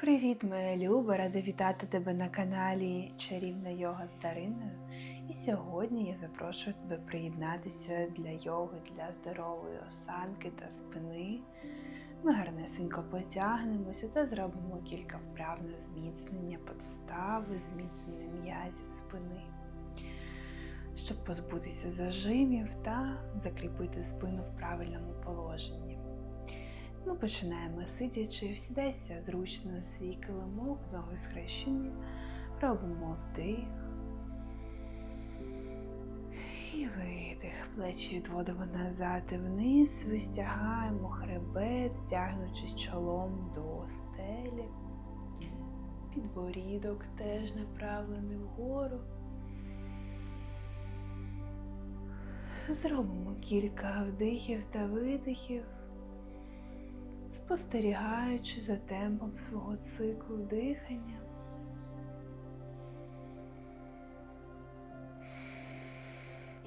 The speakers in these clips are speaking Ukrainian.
Привіт, моя Люба! Рада вітати тебе на каналі Чарівна Йога з Дариною. І сьогодні я запрошую тебе приєднатися для йоги, для здорової осанки та спини. Ми гарнесенько потягнемося та зробимо кілька вправ на зміцнення подстави, зміцнення м'язів спини, щоб позбутися зажимів та закріпити спину в правильному положенні. Ми починаємо сидячи, всідайся зручно на свій килимок, ноги схрещені, робимо вдих і видих. Плечі відводимо назад і вниз, вистягаємо хребет, стягнучись чолом до стелі. Підборідок теж направлений вгору. Зробимо кілька вдихів та видихів спостерігаючи за темпом свого циклу дихання.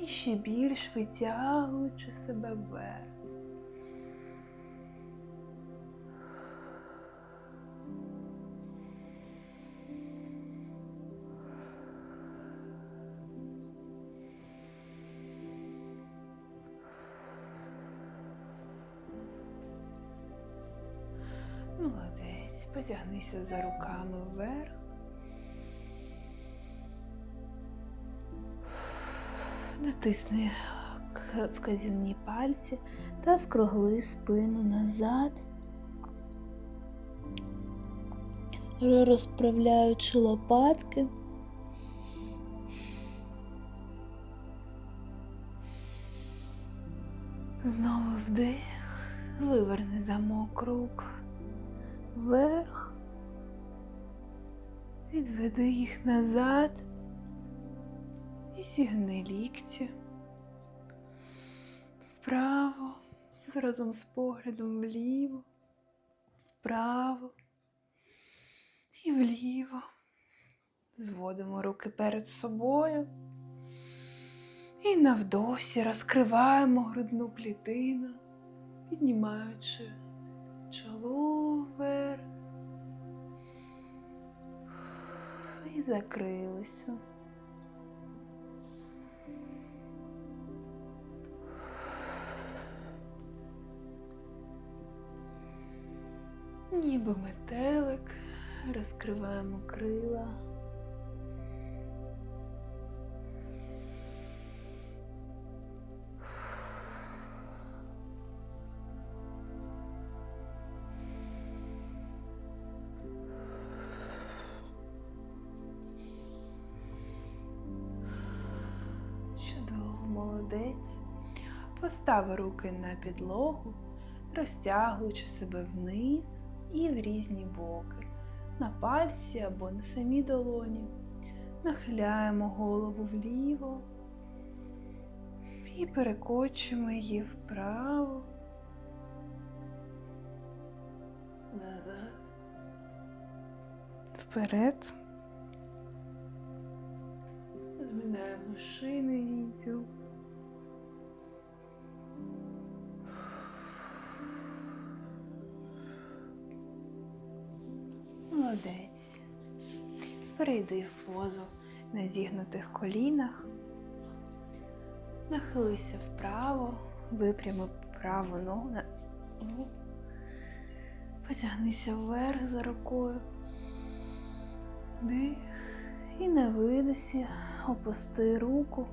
І ще більш витягуючи себе вверх. Молодець, потягнися за руками вверх. Натисни вказівні пальці та скругли спину назад, розправляючи лопатки. Знову вдих, виверни замок рук вверх, відведи їх назад і зігни лікті вправо, разом з поглядом вліво, вправо і вліво. Зводимо руки перед собою і навдосі розкриваємо грудну клітину, піднімаючи чоло вверх і закрилися. Ніби метелик, розкриваємо крила. Молодець. Постав руки на підлогу, розтягуючи себе вниз і в різні боки, на пальці або на самій долоні. Нахиляємо голову вліво і перекочуємо її вправо. Назад. Вперед. Перейди в позу на зігнутих колінах. Нахилися вправо, випрями праву ногу. на-. Потягнися вверх за рукою. Дих. І на видосі опусти руку,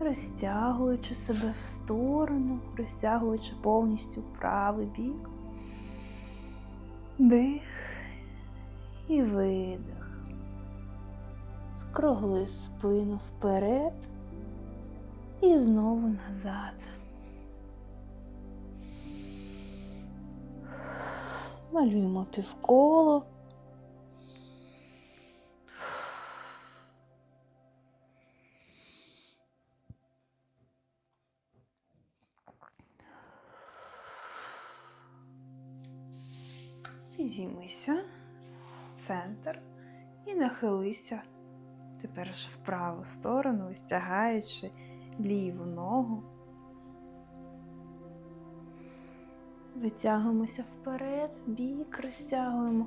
розтягуючи себе в сторону, розтягуючи повністю правий бік. Дих і видих. Скругли спину вперед і знову назад. Малюємо півколо. Підіймися в центр і нахилися тепер в праву сторону, стягаючи ліву ногу. Витягуємося вперед, бік розтягуємо.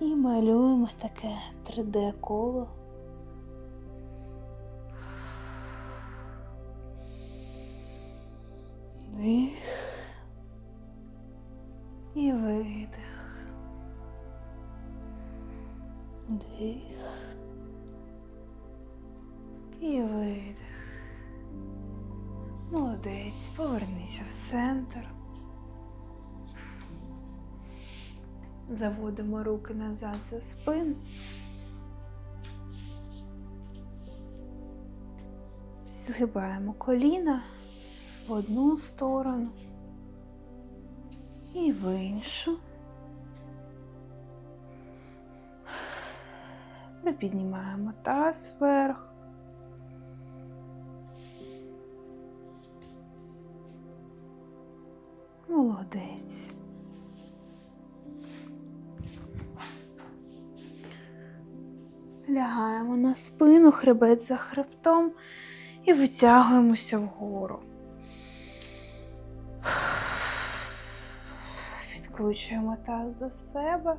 І малюємо таке 3D коло. Вдих Молодець, повернися в центр. Заводимо руки назад за спину. Згибаємо коліна в одну сторону і в іншу. Припіднімаємо таз вверх. Молодець. Лягаємо на спину, хребет за хребтом і витягуємося вгору. Відкручуємо таз до себе,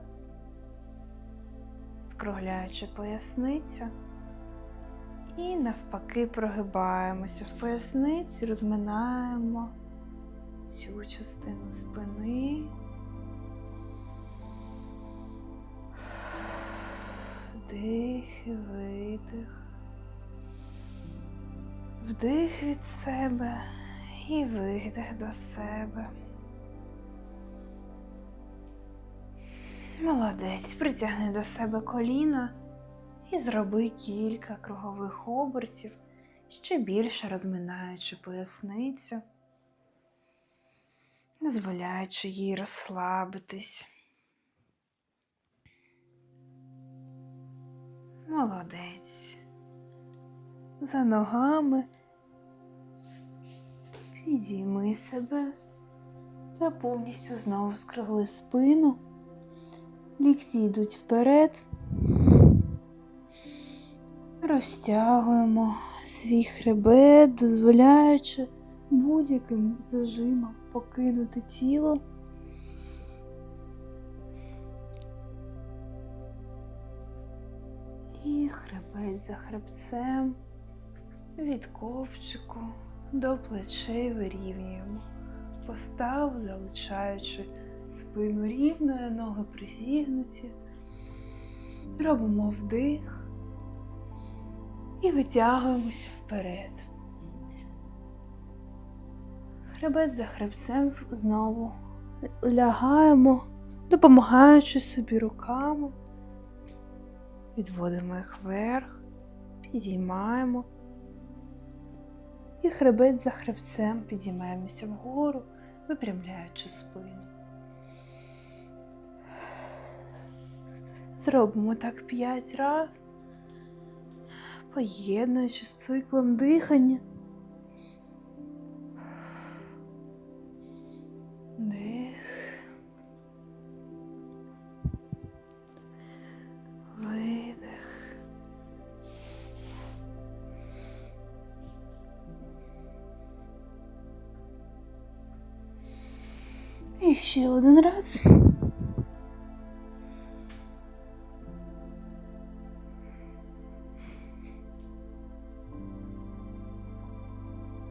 скругляючи поясницю. І навпаки прогибаємося в поясниці, розминаємо цю частину спини. Вдих видих. Вдих від себе і видих до себе. Молодець, притягни до себе коліна і зроби кілька кругових обертів, ще більше розминаючи поясницю, дозволяючи їй розслабитись. Молодець. За ногами підійми себе та повністю знову скругли спину. Лікті йдуть вперед. Розтягуємо свій хребет, дозволяючи будь-яким зажимом покинути тіло. І хребет за хребцем від копчику до плечей вирівнюємо. Поставу, залишаючи спину рівною, ноги призігнуті. Робимо вдих і витягуємося вперед. Хребет за хребцем знову лягаємо, допомагаючи собі руками. Відводимо їх вверх, підіймаємо. І хребет за хребцем підіймаємося вгору, випрямляючи спину. Зробимо так п'ять раз, поєднуючи з циклом дихання. Ще один раз.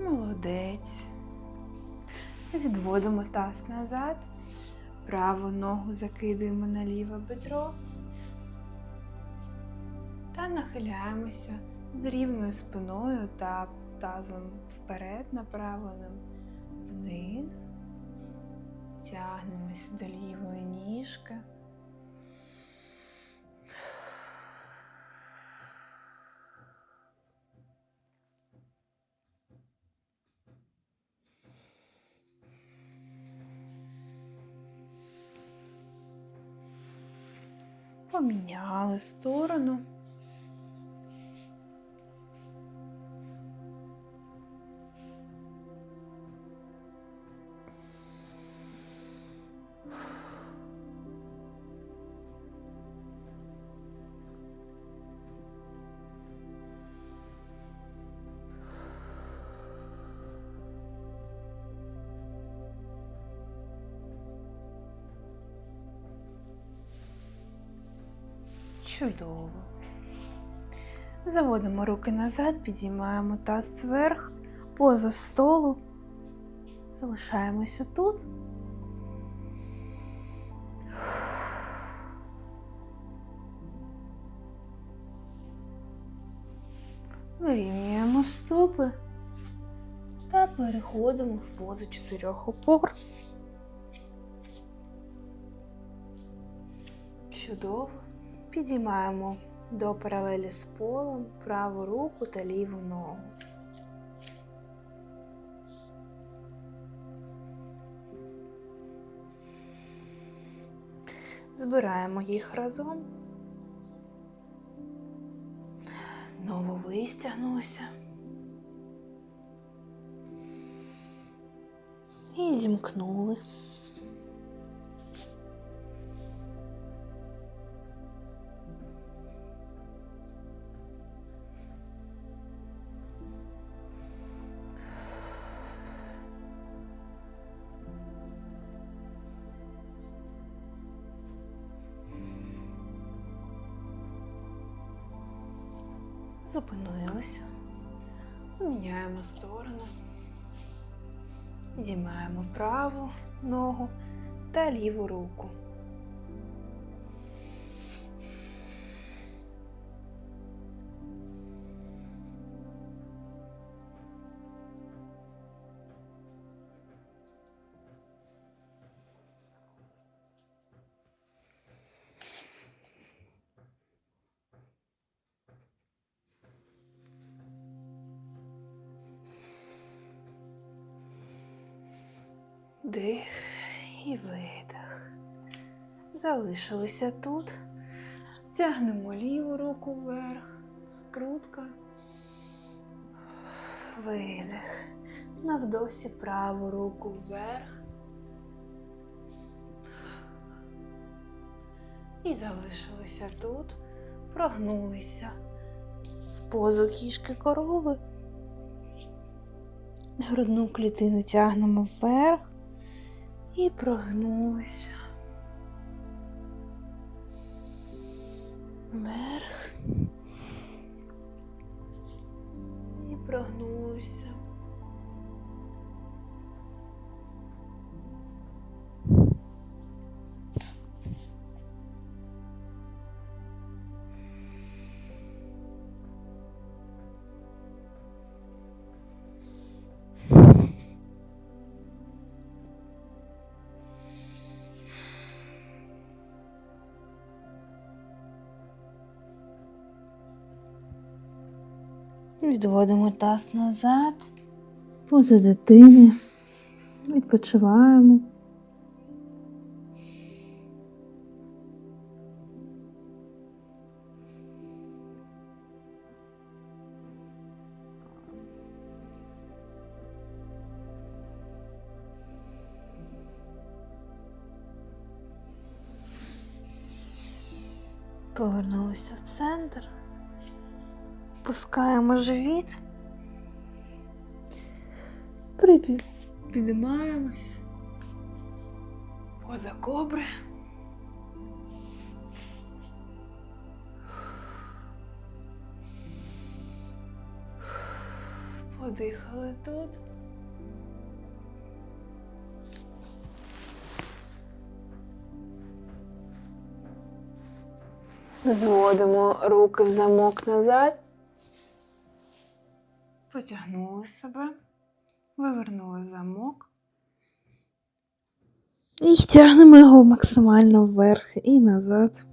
Молодець. Відводимо таз назад, праву ногу закидуємо на ліве бедро та нахиляємося з рівною спиною та тазом вперед направленим вниз. Тягнемося до лівої ніжки. Поміняли сторону. Чудово. Заводимо руки назад, підіймаємо таз вверх, поза столу. Залишаємося тут. Вирівнюємо стопи та переходимо в позу чотирьох опор. Чудово. Підіймаємо до паралелі з полом праву руку та ліву ногу. Збираємо їх разом. Знову вистягнулися. І зімкнули. Зупинилися. Міняємо сторону. Зіймаємо праву ногу та ліву руку. Дих і видих. Залишилися тут. Тягнемо ліву руку вверх, скрутка. Видих. Навдосі праву руку вверх. І залишилися тут, прогнулися в позу кішки корови. Грудну клітину тягнемо вверх і прогнулися. Вверх. Відводимо таз назад, поза дитини, відпочиваємо. Повернулися в центр. Пускаємо живіт. Припів. Піднімаємось. Поза кобри. Подихали тут. Зводимо руки в замок назад. Потягнули себе, вивернули замок. І тягнемо його максимально вверх і назад.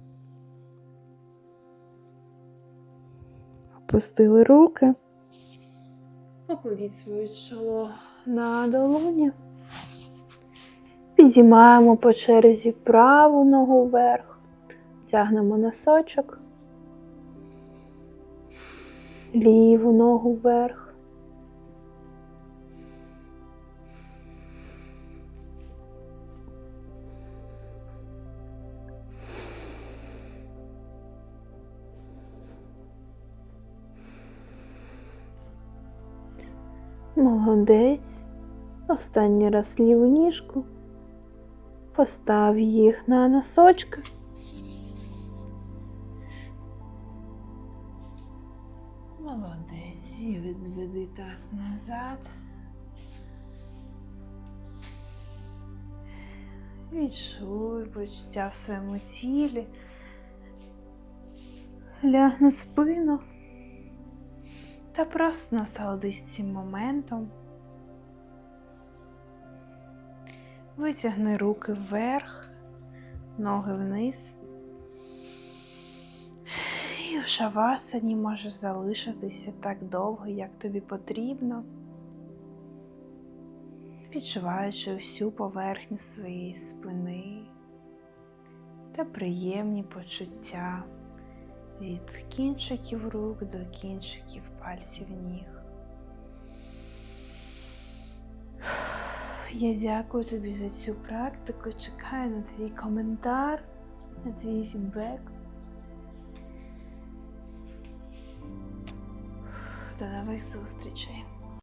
Опустили руки. Покладіть своє чоло на долоні. Підіймаємо по черзі праву ногу вверх, тягнемо носочок, ліву ногу вверх. Молодець. Останній раз ліву ніжку. Постав їх на носочки. Молодець. Відведи таз назад. Відчуй почуття в своєму тілі. Ляг на спину та просто насолодись цим моментом. Витягни руки вверх, ноги вниз. І в шавасані можеш залишитися так довго, як тобі потрібно, відчуваючи усю поверхню своєї спини та приємні почуття від кінчиків рук до кінчиків пальців ніг. Я дякую тобі за цю практику. Чекаю на твій коментар, на твій фідбек. До нових зустрічей!